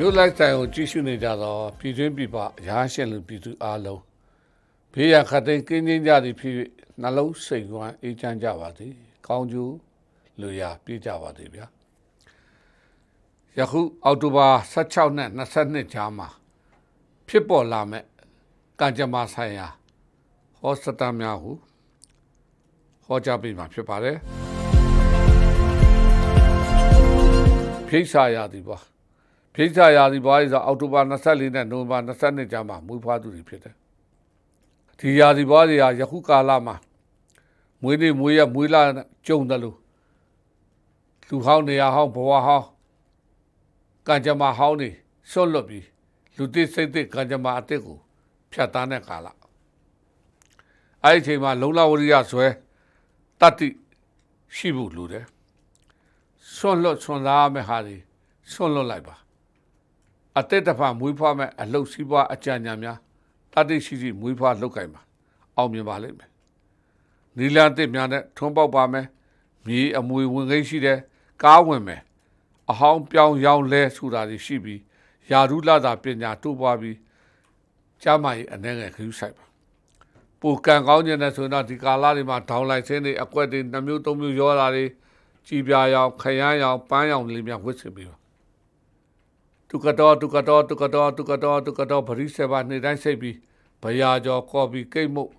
တို့လိုက်တိုင်ကိုကြည့်ရှုနေကြတော့ပြည်တွင်းပြည်ပရာရှင်လူပြည်သူအားလုံးဘေးရန်ခတ်သိမ်းကင်းကျင်းကြသည်ဖြစ်၍နှလုံးစိတ်ဝမ်းအေးချမ်းကြပါသည်ကောင်းကျိုးလူရာပြည့်ကြပါသည်ဗျာယခုအောက်တိုဘာ16နဲ့22ကြားမှာဖြစ်ပေါ်လာမဲ့ကံကြမ္မာဆိုင်ရာဟောစတာများဟုဟောကြားပေးမှာဖြစ်ပါတယ်ဖိတ်စာရသည်ပါ ဖိတ်စာရာသီပွားရေးဆိုအောက်တိုဘာ24နဲ့နိုဝင်ဘာ22ကျမှမွေးဖွားသူတွေဖြစ်တယ်။ဒီရာသီပွားတွေဟာယခုကာလမှာမွေးနေ့မွေးရမွေးလာကြုံတယ်လို့လူဟောင်းနေရာဟောင်းဘဝဟောင်းကံကြမ္မာဟောင်းနေဆွတ်လွတ်ပြီးလူသိစိတ်သိကံကြမ္မာအစ်စ်ကိုဖြတ်တန်းတဲ့ကာလအဲ့ဒီအချိန်မှာလုံလဝရိယဆွဲတတ္တိရှိဖို့လိုတယ်ဆွတ်လွတ်ဆွန်သားမဲ့ဟာတွေဆွတ်လွတ်လိုက်ပါ အတက်တဖာမွေးဖွားမဲ့အလုတ်စည်းပွားအကြံဉာဏ်များတတိရှိရှိမွေးဖွားလောက်ကင်ပါအောင်မြင်ပါလိမ့်မယ်နီလာတစ်များနဲ့ထွန်းပေါက်ပါမယ်မြေအမွေဝင်ခိတ်ရှိတဲ့ကားဝင်မယ်အဟောင်းပြောင်းရောင်းလဲဆိုတာတွေရှိပြီးယာရုလာတာပညာတိုးပွားပြီးကျမ်းမာရေးအနေငယ်ခရူးဆိုင်ပါပူကံကောင်းခြင်းနဲ့ဆိုရင်တော့ဒီကာလတွေမှာဒေါင်းလိုက်ဆင်းတွေအကွက်တွေနှမျိုးသုံးမျိုးရောတာတွေကြည်ပြာရောင်ခရမ်းရောင်ပန်းရောင်လေးများဝတ်ဆင်ပြီးပါ တုကတော်တုကတော်တုကတော်တုကတော်တုကတော်ဗရိစေဘာနေ့တိုင်းစိတ်ပြီးဘရာကျော်ကော်ပီကိတ်မုတ်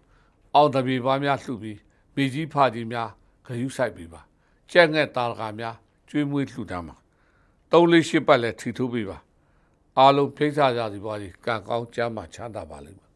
အောင်တပီပါများလှူပြီးမိကြီးဖာကြီးများဂယုဆိုင်ပြီးပါကြက်ငှက်တာလကာများကျွေးမွေးလှူတမ်းပါသုံးလေးရှစ်ပတ်လဲထီထိုးပြီးပါအားလုံးဖိတ်စာကြစီပွားကြီးကံကောင်းကြမ်းမှချမ်းသာပါလိမ့်မယ်